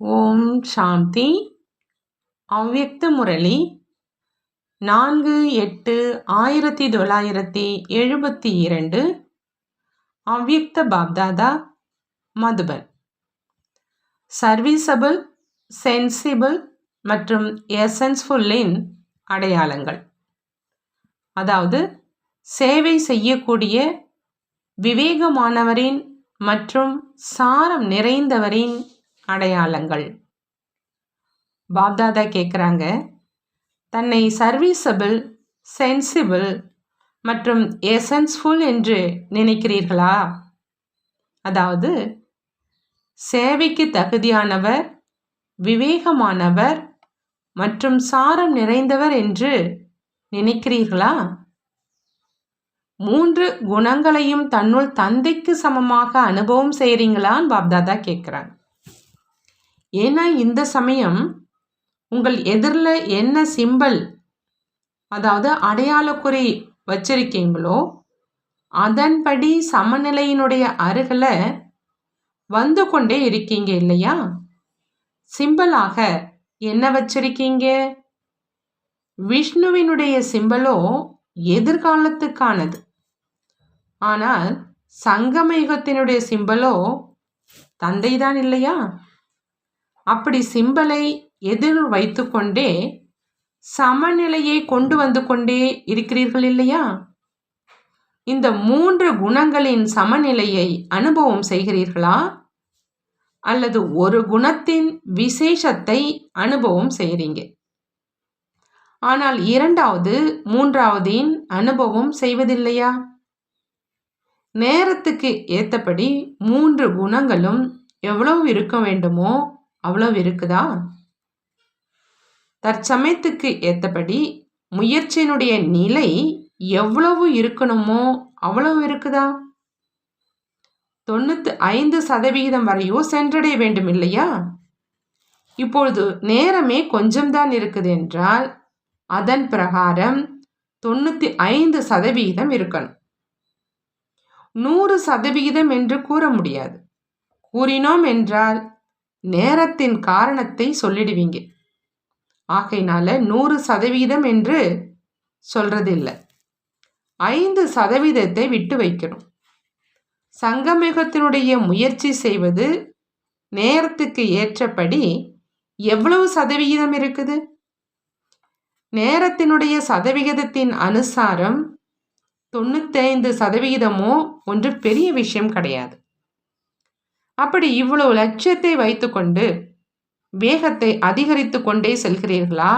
ஓம் சாந்தி. அவ்யக்த முரளி. நான்கு எட்டு ஆயிரத்தி தொள்ளாயிரத்தி எழுபத்தி இரண்டு. அவ்யக்த பாப்தாதா மதுபன். சர்வீசபிள் சென்சிபிள் மற்றும் எசன்ஸ்ஃபுல்லின் அடையாளங்கள். அதாவது சேவை செய்யக்கூடிய விவேகமானவரின் மற்றும் சாரம் நிறைந்தவரின் அடையாளங்கள். பாப்தாதா கேட்குறாங்க தன்னை சர்வீசபிள் சென்சிபிள் மற்றும் எசன்ஸ்ஃபுல் என்று நினைக்கிறீர்களா? அதாவது சேவைக்கு தகுதியானவர் விவேகமானவர் மற்றும் சாரம் நிறைந்தவர் என்று நினைக்கிறீர்களா? மூன்று குணங்களையும் தன்னுள் தந்தைக்கு சமமாக அனுபவம் செய்கிறீங்களான்னு பாப்தாதா கேட்குறாங்க ஏன்னா இந்த சமயம் உங்கள் எதிரில் என்ன சிம்பல் அதாவது அடையாளக்குறி வச்சிருக்கீங்களோ அதன்படி சமநிலையினுடைய அருகில் வந்து கொண்டே இருக்கீங்க இல்லையா? சிம்பலாக என்ன வச்சிருக்கீங்க? விஷ்ணுவினுடைய சிம்பலோ எதிர்காலத்துக்கானது. ஆனால் சங்கமயுகத்தினுடைய சிம்பலோ சிம்பலோ தந்தைதான் இல்லையா? அப்படி சிம்பலை எதிர் வைத்துக்கொண்டே சமநிலையை கொண்டு வந்து கொண்டே இருக்கிறீர்கள் இல்லையா? இந்த மூன்று குணங்களின் சமநிலையை அனுபவம் செய்கிறீர்களா? அல்லது ஒரு குணத்தின் விசேஷத்தை அனுபவம் செய்கிறீங்க. ஆனால் இரண்டாவது மூன்றாவதின் அனுபவம் செய்வதில்லையா? நேரத்துக்கு ஏற்றபடி மூன்று குணங்களும் எவ்வளவு இருக்க வேண்டுமோ அவ்வளவு இருக்குதா? தற்சமயத்துக்கு ஏற்றபடி முயற்சியினுடைய நிலை எவ்வளவு இருக்கணுமோ அவ்வளவு இருக்குதா? தொண்ணூத்தி ஐந்து சதவிகிதம் வரையோ சென்றடைய வேண்டும் இல்லையா? இப்பொழுது நேரமே கொஞ்சம்தான் இருக்குது என்றால் அதன் பிரகாரம் தொண்ணூத்தி ஐந்து சதவிகிதம் இருக்கணும். நூறு சதவிகிதம் என்று கூற முடியாது. கூறினோம் என்றால் நேரத்தின் காரணத்தை சொல்லிடுவீங்க. ஆகையினால நூறு சதவீதம் என்று சொல்றதில்லை. ஐந்து சதவீதத்தை விட்டு வைக்கணும். சங்கமிகத்தினுடைய முயற்சி செய்வது நேரத்துக்கு ஏற்றபடி எவ்வளவு சதவிகிதம் இருக்குது? நேரத்தினுடைய சதவிகிதத்தின் அனுசாரம் தொண்ணூத்தைந்து சதவிகிதமோ ஒன்று பெரிய விஷயம் கிடையாது. அப்படி இவ்வளவு லட்சியத்தை வைத்துக்கொண்டு வேகத்தை அதிகரித்து கொண்டே செல்கிறீர்களா?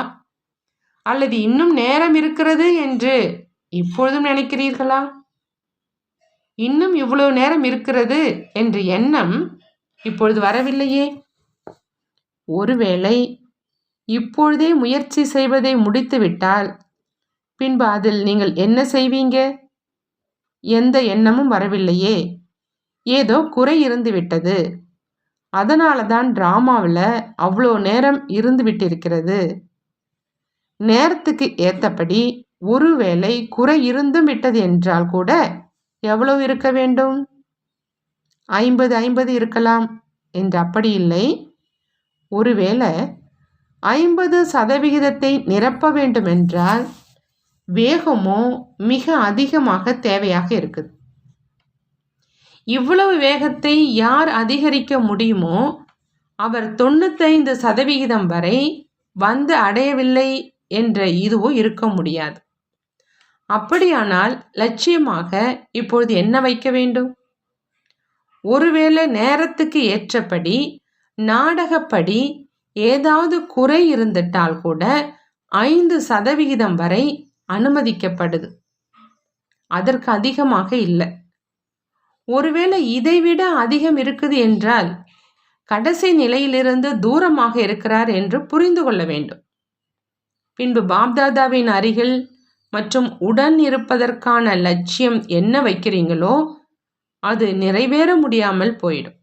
அல்லது இன்னும் நேரம் இருக்கிறது என்று இப்பொழுதும் நினைக்கிறீர்களா? இன்னும் இவ்வளவு நேரம் இருக்கிறது என்ற எண்ணம் இப்பொழுது வரவில்லையே. ஒருவேளை இப்பொழுதே முயற்சி செய்வதை முடித்துவிட்டால் பின்பு அதில் நீங்கள் என்ன செய்வீங்க? எந்த எண்ணமும் வரவில்லையே. ஏதோ குறை இருந்து விட்டது. அதனால தான் ட்ராமாவில் அவ்வளோ நேரம் இருந்து விட்டிருக்கிறது. நேரத்துக்கு ஏற்றபடி ஒருவேளை குறை இருந்தும் விட்டது என்றால் கூட எவ்வளவு இருக்க வேண்டும்? ஐம்பது ஐம்பது இருக்கலாம் என்று அப்படி இல்லை. ஒருவேளை ஐம்பது சதவிகிதத்தை நிரப்ப வேண்டும் என்றால் வேகமோ மிக அதிகமாக தேவையாக இருக்குது. இவ்வளவு வேகத்தை யார் அதிகரிக்க முடியுமோ அவர் தொண்ணூத்தைந்து சதவிகிதம் வரை வந்து அடையவில்லை என்ற இதுவோ இருக்க முடியாது. அப்படியானால் லட்சியமாக இப்பொழுது என்ன வைக்க வேண்டும்? ஒருவேளை நேரத்துக்கு ஏற்றபடி நாடகப்படி ஏதாவது குறை இருந்துட்டால் கூட ஐந்து சதவிகிதம் வரை அனுமதிக்கப்படுது. அதற்கு அதிகமாக இல்லை. ஒருவேளை இதைவிட அதிகம் இருக்குது என்றால் கடைசி நிலையிலிருந்து தூரமாக இருக்கிறார் என்று புரிந்து கொள்ள வேண்டும். பின்பு பாப்தாதாவின் அருகில் மற்றும் உடன் இருப்பதற்கான லட்சியம் என்ன வைக்கிறீங்களோ அது நிறைவேற முடியாமல் போயிடும்.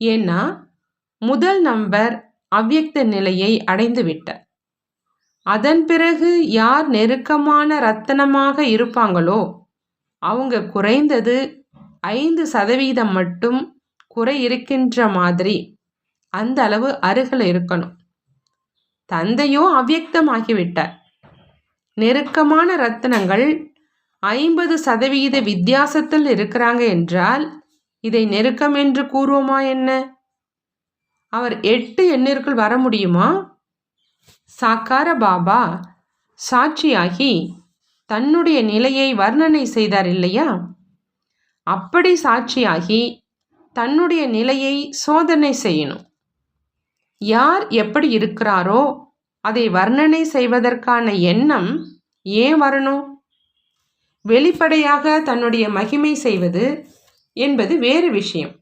ஏன்னா முதல் நம்பர் அவ்யக்த நிலையை அடைந்து விட்டார் அதன் பிறகு யார் நெருக்கமான ரத்தனமாக இருப்பாங்களோ அவங்க குறைந்தது ஐந்து சதவீதம் மட்டும் குறை இருக்கின்ற மாதிரி அந்த அளவு அருகில் இருக்கணும். தந்தையோ அவ்வியக்தமாகிவிட்டார். நெருக்கமான ரத்தினங்கள் ஐம்பது சதவிகித வித்தியாசத்தில் இருக்கிறாங்க என்றால் இதை நெருக்கம் என்று கூறுவோமா என்ன? அவர் எட்டு எண்ணிற்குள் வர முடியுமா? சாக்கார பாபா சாட்சியாகி தன்னுடைய நிலையை வர்ணனை செய்தார் இல்லையா? அப்படி சாட்சியாகி தன்னுடைய நிலையை சோதனை செய்யணும். யார் எப்படி இருக்கிறாரோ அதை வர்ணனை செய்வதற்கான எண்ணம் ஏன் வரணும்? வெளிப்படையாக தன்னுடைய மகிமை செய்வது என்பது வேறு விஷயம்.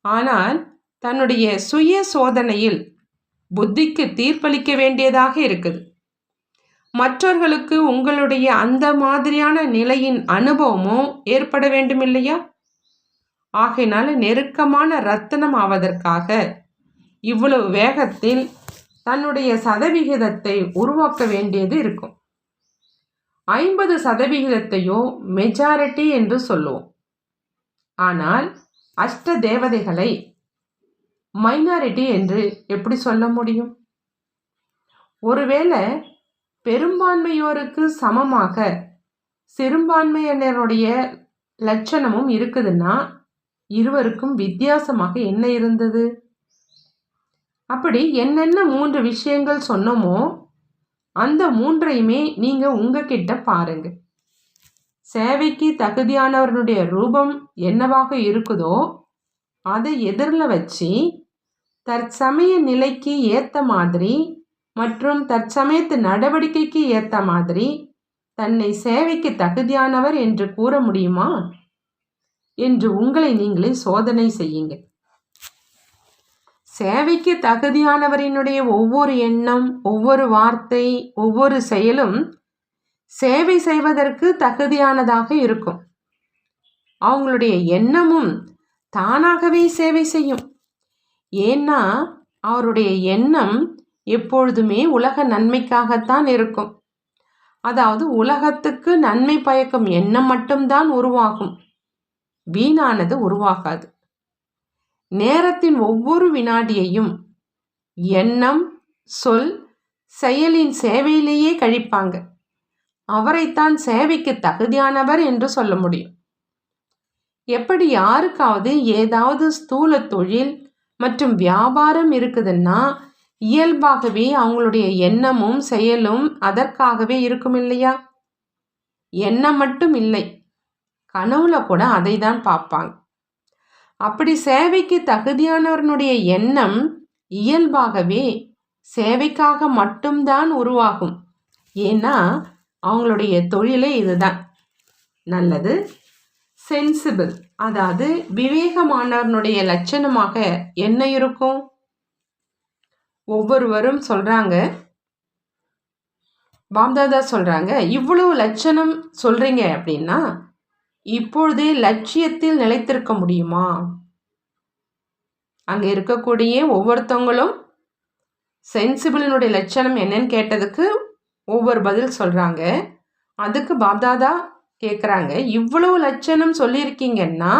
ஆனால் தன்னுடைய சுய சோதனையில் புத்திக்கு தீர்ப்பளிக்க வேண்டியதாக இருக்குது. மற்றவர்களுக்கு உங்களுடைய அந்த மாதிரியான நிலையின் அனுபவமும் ஏற்பட வேண்டும் இல்லையா ஆகையினால நெருக்கமான ரத்தனம் ஆவதற்காக இவ்வளவு வேகத்தில் தன்னுடைய சதவிகிதத்தை உருவாக்க வேண்டியது இருக்கும். ஐம்பது சதவிகிதத்தையோ மெஜாரிட்டி என்று சொல்லுவோம். ஆனால் அஷ்ட தேவதைகளை மைனாரிட்டி என்று எப்படி சொல்ல முடியும்? ஒருவேளை பெரும்பான்மையோருக்கு சமமாக சிறுபான்மையினருடைய லட்சணமும் இருக்குதுன்னா இருவருக்கும் வித்தியாசமாக என்ன இருந்தது? அப்படி என்னென்ன மூன்று விஷயங்கள் சொன்னோமோ அந்த மூன்றையுமே நீங்கள் உங்ககிட்ட பாருங்க. சேவைக்கு தகுதியானவர்களுடைய ரூபம் என்னவாக இருக்குதோ அதை எதிரில் வச்சு தற்சமய நிலைக்கு ஏற்ற மாதிரி மற்றும் தற்சமயத்து நடவடிக்கைக்கு ஏற்ற மாதிரி தன்னை சேவைக்கு தகுதியானவர் என்று கூற முடியுமா? என்று உங்களை நீங்களே சோதனை செய்யுங்க சேவைக்கு தகுதியானவரினுடைய ஒவ்வொரு எண்ணம் ஒவ்வொரு வார்த்தை ஒவ்வொரு செயலும் சேவை செய்வதற்கு தகுதியானதாக இருக்கும். அவங்களுடைய எண்ணமும் தானாகவே சேவை செய்யும். ஏன்னா அவருடைய எண்ணம் எப்பொழுதுமே உலக நன்மைக்காகத்தான் இருக்கும். அதாவது உலகத்துக்கு நன்மை பயக்கும் எண்ணம் மட்டும்தான் உருவாகும். வீணானது உருவாகாது. நேரத்தின் ஒவ்வொரு வினாடியையும் எண்ணம் சொல் செயலின் சேவையிலேயே கழிப்பாங்க. அவரைத்தான் சேவைக்கு தகுதியானவர் என்று சொல்ல முடியும். எப்படி யாருக்காவது ஏதாவது ஸ்தூல தொழில் மற்றும் வியாபாரம் இருக்குதுன்னா இயல்பாகவே அவங்களுடைய எண்ணமும் செயலும் அதற்காகவே இருக்கும் இல்லையா? எண்ணம் மட்டும் இல்லை. கனவுல கூட அதை தான் பார்ப்பாங்க. அப்படி சேவைக்கு தகுதியானவனுடைய எண்ணம் இயல்பாகவே சேவைக்காக மட்டும்தான் உருவாகும். ஏன்னா அவங்களுடைய தொழிலே இதுதான். நல்லது சென்சிபிள் அதாவது விவேகமானவனுடைய லட்சணமாக என்ன இருக்கும்? ஒவ்வொருவரும் சொல்கிறாங்க பாப்தாதா சொல்கிறாங்க இவ்வளவு லட்சணம் சொல்கிறீங்க அப்படின்னா இப்பொழுதே லட்சியத்தில் நிலைத்திருக்க முடியுமா? அங்கே இருக்கக்கூடிய ஒவ்வொருத்தவங்களும் சென்சிபிளினுடைய லட்சணம் என்னன்னு கேட்டதுக்கு ஒவ்வொரு பதில் சொல்கிறாங்க அதுக்கு பாப்தாதா கேட்குறாங்க இவ்வளவு லட்சணம் சொல்லியிருக்கீங்கன்னா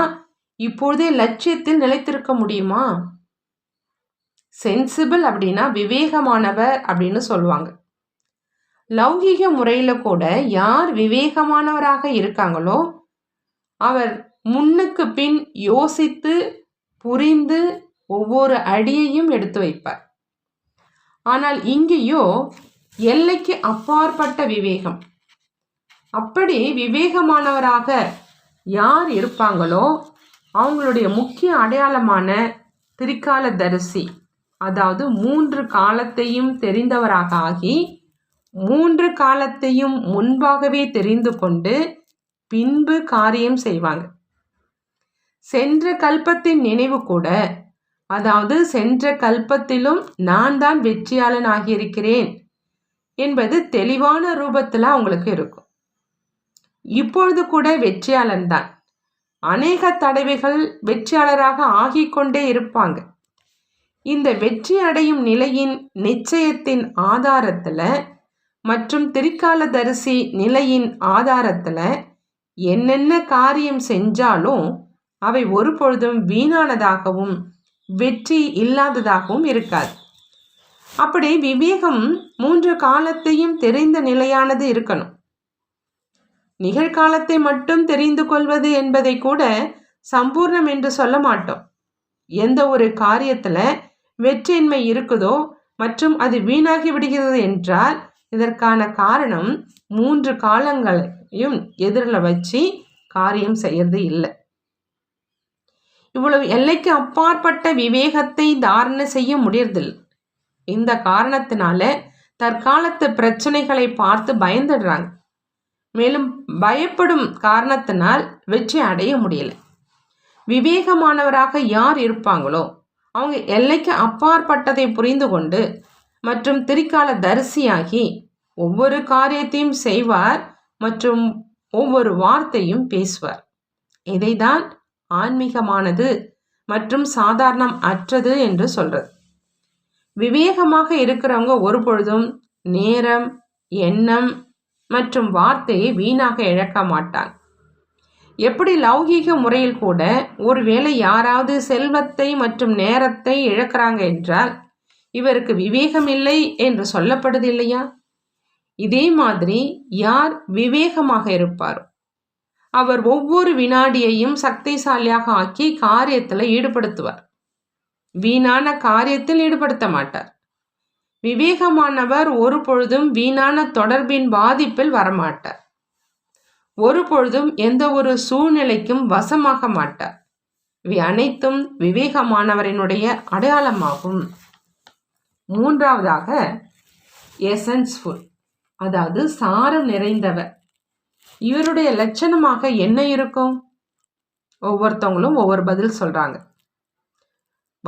இப்பொழுதே லட்சியத்தில் நிலைத்திருக்க முடியுமா? சென்சிபிள் அப்படின்னா விவேகமானவர் அப்படின்னு சொல்லுவாங்க. லௌகிக முறையில் கூட யார் விவேகமானவராக இருக்காங்களோ அவர் முன்னுக்கு பின் யோசித்து புரிந்து ஒவ்வொரு அடியையும் எடுத்து வைப்பார். ஆனால் இங்கேயோ எல்லைக்கு அப்பாற்பட்ட விவேகம். அப்படி விவேகமானவராக யார் இருப்பாங்களோ அவங்களுடைய முக்கிய அடையாளமான திரிகால தரிசி அதாவது மூன்று காலத்தையும் தெரிந்தவராக ஆகி மூன்று காலத்தையும் முன்பாகவே தெரிந்து கொண்டு பின்பு காரியம் செய்வாங்க சென்ற கல்பத்தின் நினைவு கூட அதாவது சென்ற கல்பத்திலும் நான் தான் வெற்றியாளன் ஆகியிருக்கிறேன் என்பது தெளிவான ரூபத்தில் அவங்களுக்கு இருக்கும். இப்பொழுது கூட வெற்றியாளன் தான். அநேக தடவைகள் வெற்றியாளராக ஆகிக்கொண்டே இருப்பாங்க. இந்த வெற்றி அடையும் நிலையின் நிச்சயத்தின் ஆதாரத்தில் மற்றும் திரிகாலதரிசி நிலையின் ஆதாரத்தில் என்னென்ன காரியம் செஞ்சாலும் அவை ஒரு பொழுதும் வீணானதாகவும் வெற்றி இல்லாததாகவும் இருக்காது. அப்படி விவேகம் மூன்று காலத்தையும் தெரிந்த நிலையானது இருக்கணும். நிகழ்காலத்தை மட்டும் தெரிந்து கொள்வது என்பதை கூட சம்பூர்ணம் என்று சொல்ல மாட்டோம். எந்த ஒரு காரியத்தில் வெற்றியின்மை இருக்குதோ மற்றும் அது வீணாகி விடுகிறது என்றால் இதற்கான காரணம் மூன்று காலங்களையும் எதிரில் வச்சு காரியம் செய்யறது இல்லை. இவ்வளவு எல்லைக்கு அப்பாற்பட்ட விவேகத்தை தாரணை செய்ய முடியறதில்லை. இந்த காரணத்தினால தற்காலத்து பிரச்சனைகளை பார்த்து பயந்துடுறாங்க. மேலும் பயப்படும் காரணத்தினால் வெற்றி அடைய முடியல. விவேகமானவராக யார் இருப்பாங்களோ அவங்க எல்லைக்கு அப்பாற்பட்டதை புரிந்து கொண்டு மற்றும் திரிகால தரிசியாகி ஒவ்வொரு காரியத்தையும் செய்வார் மற்றும் ஒவ்வொரு வார்த்தையும் பேசுவார். இதைதான் ஆன்மீகமானது மற்றும் சாதாரணம் அற்றது என்று சொல்றது. விவேகமாக இருக்கிறவங்க ஒரு பொழுதும் நேரம் எண்ணம் மற்றும் வார்த்தையை வீணாக இழக்க மாட்டான் எப்படி லௌகீக முறையில் கூட ஒருவேளை யாராவது செல்வத்தை மற்றும் நேரத்தை இழக்கிறாங்க என்றால் இவருக்கு விவேகம் இல்லை என்று சொல்லப்படுது இல்லையா இதே மாதிரி யார் விவேகமாக இருப்பாரோ? அவர் ஒவ்வொரு வினாடியையும் சக்திசாலியாக ஆக்கி காரியத்தில் ஈடுபடுத்துவார். வீணான காரியத்தில் ஈடுபடுத்த மாட்டார். விவேகமானவர் ஒரு பொழுதும் வீணான தொடர்பின் பாதிப்பில் வரமாட்டார். ஒரு பொழுதும் எந்த ஒரு சூழ்நிலைக்கும் வசமாக மாட்டார். இவை அனைத்தும் விவேகமானவரினுடைய அடையாளமாகும். மூன்றாவதாக எசன்ஸ்ஃபுல் அதாவது சாரம் நிறைந்தவர். இவருடைய லட்சணமாக என்ன இருக்கும்? ஒவ்வொருத்தவங்களும் ஒவ்வொரு பதில் சொல்றாங்க.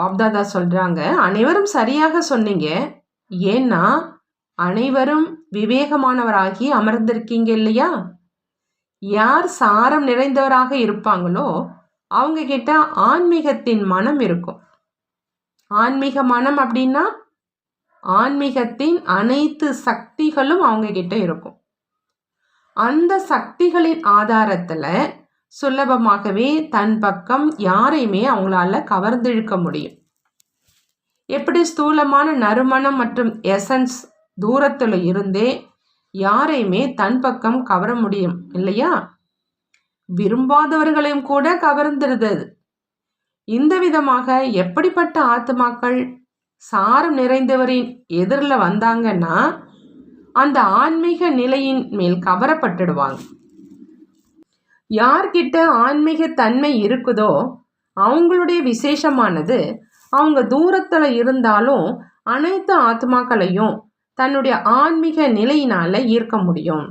பாப்தாதா சொல்றாங்க அனைவரும் சரியாக சொன்னீங்க. ஏன்னா அனைவரும் விவேகமானவராகி அமர்ந்திருக்கீங்க இல்லையா? யார் சாரம் நிறைந்தவராக இருப்பாங்களோ அவங்க கிட்ட ஆன்மீகத்தின் மனம் இருக்கும். ஆன்மீக மனம் அப்படின்னா ஆன்மீகத்தின் அனைத்து சக்திகளும் அவங்க கிட்ட இருக்கும். அந்த சக்திகளின் ஆதாரத்தில் சுலபமாகவே தன் பக்கம் யாரையுமே அவங்களால கவர்ந்திழுக்க முடியும். எப்படி ஸ்தூலமான நறுமணம் மற்றும் எசன்ஸ் தூரத்தில் இருந்தே யாரையுமே தன் பக்கம் கவர முடியும் இல்லையா? விரும்பாதவர்களையும் கூட கவர்ந்திருந்தது இந்த விதமாக எப்படிப்பட்ட ஆத்மாக்கள் சாரம் நிறைந்தவரின் எதிரில் வந்தாங்கன்னா அந்த ஆன்மீக நிலையின் மேல் கவரப்பட்டுடுவாங்க. யார்கிட்ட ஆன்மீக தன்மை இருக்குதோ அவங்களுடைய விசேஷமானது அவங்க தூரத்தில் இருந்தாலும் அனைத்து ஆத்மாக்களையும் தன்னுடைய ஆன்மீக நிலையினால ஈர்க்க முடியும்.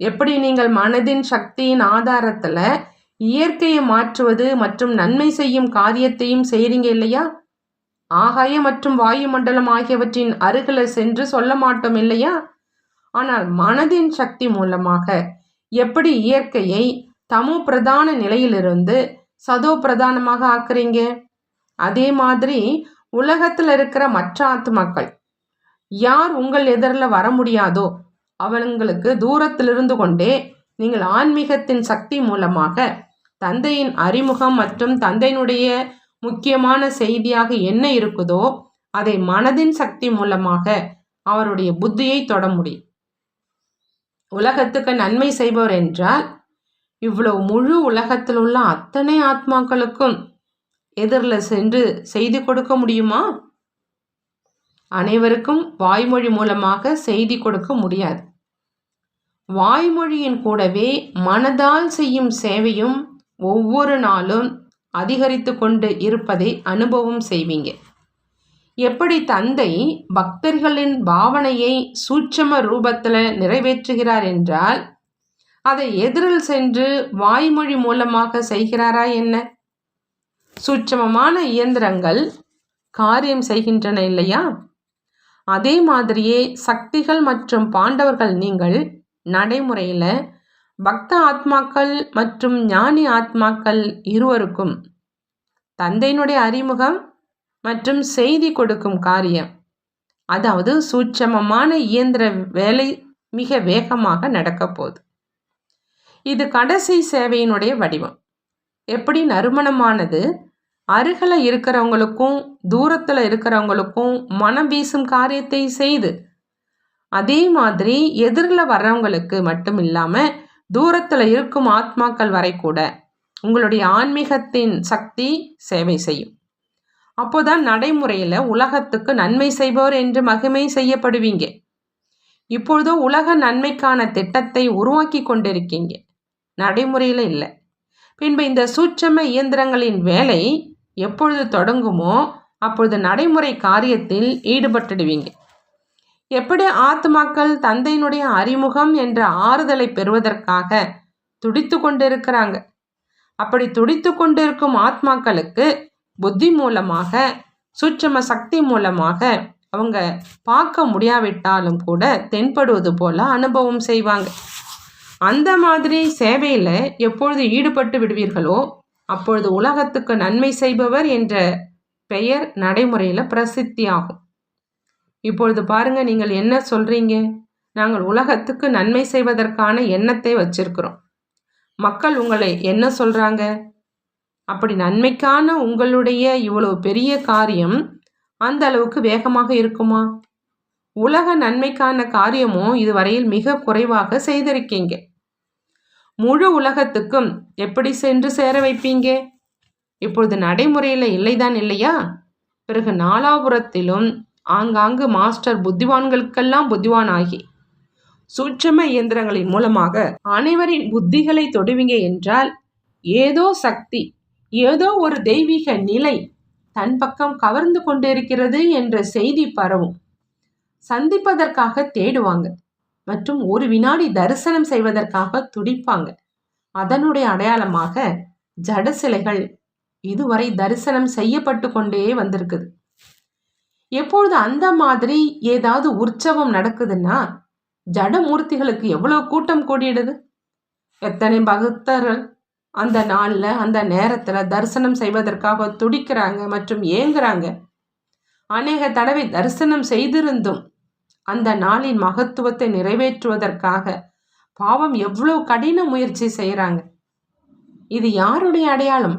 எப்படி நீங்கள் மனதின் சக்தியின் ஆதாரத்தில் இயற்கையை மாற்றுவது மற்றும் நன்மை செய்யும் காரியத்தையும் செய்கிறீங்க இல்லையா? ஆகாய மற்றும் வாயுமண்டலம் ஆகியவற்றின் அருகில் சென்று சொல்ல மாட்டோம் இல்லையா? ஆனால் மனதின் சக்தி மூலமாக எப்படி இயற்கையை தமோ பிரதான நிலையிலிருந்து சதோ பிரதானமாக ஆக்குறீங்க? அதே மாதிரி உலகத்தில் இருக்கிற மற்ற ஆத்மாக்கள் யார் உங்கள் எதிரில் வர முடியாதோ அவங்களுக்கு தூரத்தில் இருந்து கொண்டே நீங்கள் ஆன்மீகத்தின் சக்தி மூலமாக தந்தையின் அறிமுகம் மற்றும் தந்தையினுடைய முக்கியமான செய்தியாக என்ன இருக்குதோ அதை மனதின் சக்தி மூலமாக அவருடைய புத்தியை தொட முடியும். உலகத்துக்கு நன்மை செய்பவர் என்றால் இவ்வளவு முழு உலகத்தில் உள்ள அத்தனை ஆத்மாக்களுக்கும் எதிரில் சென்று செய்தி கொடுக்க முடியுமா? அனைவருக்கும் வாய்மொழி மூலமாக செய்தி கொடுக்க முடியாது. வாய்மொழியின் கூடவே மனதால் செய்யும் சேவையும் ஒவ்வொரு நாளும் அதிகரித்து கொண்டு இருப்பதை அனுபவம் செய்வீங்க. எப்படி தந்தை பக்தர்களின் பாவனையை சூட்சம ரூபத்தில் நிறைவேற்றுகிறார் என்றால் அதை எதிரில் சென்று வாய்மொழி மூலமாக செய்கிறாரா என்ன? சூட்சமமான இயந்திரங்கள் காரியம் செய்கின்றன இல்லையா? அதே மாதிரியே சக்திகள் மற்றும் பாண்டவர்கள் நீங்கள் நடைமுறையில் பக்த ஆத்மாக்கள் மற்றும் ஞானி ஆத்மாக்கள் இருவருக்கும் தந்தையினுடைய அறிமுகம் மற்றும் செய்தி கொடுக்கும் காரியம். அதாவது சூட்சமமான இயந்திர வேலை மிக வேகமாக நடக்கப்போகுது இது கடைசி சேவையினுடைய வடிவம். எப்படி நறுமணமானது? அருகில் இருக்கிறவங்களுக்கும் தூரத்தில் இருக்கிறவங்களுக்கும் மனம் வீசும் காரியத்தை செய்து. அதே மாதிரி எதிரில் வர்றவங்களுக்கு மட்டும் இல்லாமல் தூரத்தில் இருக்கும் ஆத்மாக்கள் வரை கூட உங்களுடைய ஆன்மீகத்தின் சக்தி சேவை செய்யும். அப்போதான் நடைமுறையில் உலகத்துக்கு நன்மை செய்பவர் என்று மகிமை செய்யப்படுவீங்க. இப்பொழுதோ உலக நன்மைக்கான திட்டத்தை உருவாக்கி கொண்டிருக்கீங்க. நடைமுறையில் இல்லை. பின்பு இந்த சூட்சம இயந்திரங்களின் வேலை எப்பொழுது தொடங்குமோ அப்பொழுது நடைமுறை காரியத்தில் ஈடுபட்டுடுவீங்க. எப்படி ஆத்மாக்கள் தந்தையினுடைய அறிமுகம் என்ற ஆறுதலை பெறுவதற்காக துடித்து கொண்டிருக்கிறாங்க? அப்படி துடித்து கொண்டிருக்கும் ஆத்மாக்களுக்கு புத்தி மூலமாக சூட்சம சக்தி மூலமாக அவங்க பார்க்க முடியாவிட்டாலும் கூட தென்படுவது போல அனுபவம் செய்வாங்க. அந்த மாதிரி சேவையில் எப்பொழுது ஈடுபட்டு விடுவீர்களோ அப்பொழுது உலகத்துக்கு நன்மை செய்பவர் என்ற பெயர் நடைமுறையில் பிரசித்தி ஆகும் இப்பொழுது பாருங்க நீங்கள் என்ன சொல்றீங்க? நாங்கள் உலகத்துக்கு நன்மை செய்வதற்கான எண்ணத்தை வச்சிருக்கிறோம். மக்கள் உங்களை என்ன சொல்றாங்க? அப்படி நன்மைக்கான உங்களுடைய இவ்வளவு பெரிய காரியம் அந்த அளவுக்கு வேகமாக இருக்குமா? உலக நன்மைக்கான காரியமும் இதுவரையில் மிக குறைவாக செய்திருக்கீங்க. முழு உலகத்துக்கும் எப்படி சென்று சேர வைப்பீங்க? இப்பொழுது நடைமுறையில் இல்லைதான் இல்லையா? பிறகு நாலாபுரத்திலும் ஆங்காங்கு மாஸ்டர் புத்திவான்களுக்கெல்லாம் புத்திவானாகி சூட்சம இயந்திரங்களின் மூலமாக அனைவரின் புத்திகளை தொடுவீங்க என்றால் ஏதோ சக்தி ஏதோ ஒரு தெய்வீக நிலை தன் பக்கம் கவர்ந்து கொண்டிருக்கிறது என்ற செய்தி பரவும். சந்திப்பதற்காக தேடுவாங்க. மற்றும் ஒரு வினாடி தரிசனம் செய்வதற்காக துடிப்பாங்க. அதனுடைய அடையாளமாக ஜட சிலைகள் இதுவரை தரிசனம் செய்யப்பட்டு கொண்டே வந்திருக்குது. எப்பொழுது அந்த மாதிரி ஏதாவது உற்சவம் நடக்குதுன்னா ஜடமூர்த்திகளுக்கு எவ்வளோ கூட்டம் கூடிடுது எத்தனை பக்தர்கள் அந்த நாளில் அந்த நேரத்தில் தரிசனம் செய்வதற்காக துடிக்கிறாங்க மற்றும் ஏங்குறாங்க? அநேக தடவை தரிசனம் செய்திருந்தும் அந்த நாளின் மகத்துவத்தை நிறைவேற்றுவதற்காக பாவம் எவ்வளோ கடின முயற்சி செய்கிறாங்க இது யாருடைய அடையாளம்?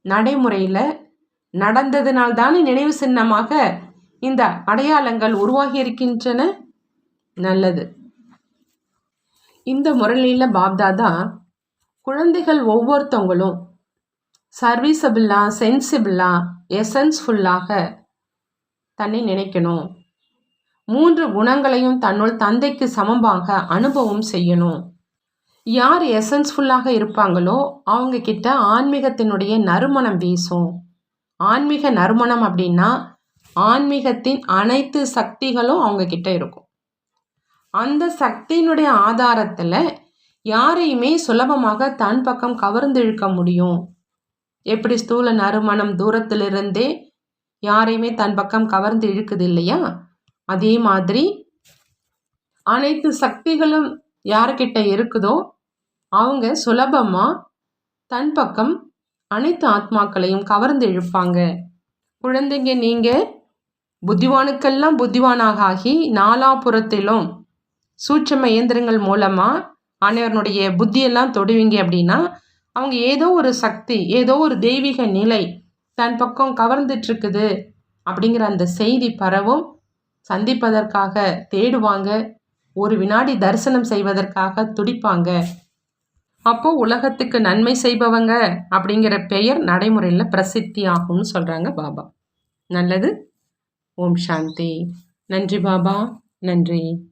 நடைமுறையில் நடந்ததுனால் தானே நினைவு சின்னமாக இந்த அடையாளங்கள் உருவாகி இருக்கின்றன? நல்லது. இந்த முரளியில் பாப்தாதா குழந்தைகள் ஒவ்வொருத்தவங்களும் சர்வீசபிளாக சென்சிபிளாக எசன்ஸ்ஃபுல்லாக தன்னை நினைக்கணும். மூன்று குணங்களையும் தன்னுள் தந்தைக்கு சமமாக அனுபவம் செய்யணும். யார் எசன்ஸ்ஃபுல்லாக இருப்பாங்களோ அவங்க கிட்ட ஆன்மீகத்தினுடைய நறுமணம் வீசும். ஆன்மீக நறுமணம் அப்படின்னா ஆன்மீகத்தின் அனைத்து சக்திகளும் அவங்க கிட்ட இருக்கும். அந்த சக்தியினுடைய ஆதாரத்தில் யாரையுமே சுலபமாக தன் பக்கம் கவர்ந்து இழுக்க முடியும். எப்படி ஸ்தூல நறுமணம் தூரத்திலிருந்தே யாரையுமே தன் பக்கம் கவர்ந்து இழுக்குது இல்லையா? அதே மாதிரி அனைத்து சக்திகளும் யார்கிட்ட இருக்குதோ அவங்க சுலபமாக தன் பக்கம் அனைத்து ஆத்மாக்களையும் கவர்ந்து இழுப்பாங்க. குழந்தைங்க நீங்கள் புத்திவானுக்கெல்லாம் புத்திவானாக ஆகி நாலாபுறத்திலும் சூட்சம இயந்திரங்கள் மூலமாக அனைவருடைய புத்தியெல்லாம் தொடுவீங்க அப்படின்னா அவங்க ஏதோ ஒரு சக்தி ஏதோ ஒரு தெய்வீக நிலை தன் பக்கம் கவர்ந்துட்டுருக்குது அப்படிங்கிற அந்த செய்தி பரவும். சந்திப்பதற்காக தேடுவாங்க. ஒரு வினாடி தரிசனம் செய்வதற்காக துடிப்பாங்க. அப்போ உலகத்துக்கு நன்மை செய்பவங்க அப்படிங்கிற பெயர் நடைமுறையில் பிரசித்தி ஆகும்னு சொல்கிறாங்க பாபா. நல்லது. ஓம் சாந்தி. நன்றி பாபா. நன்றி.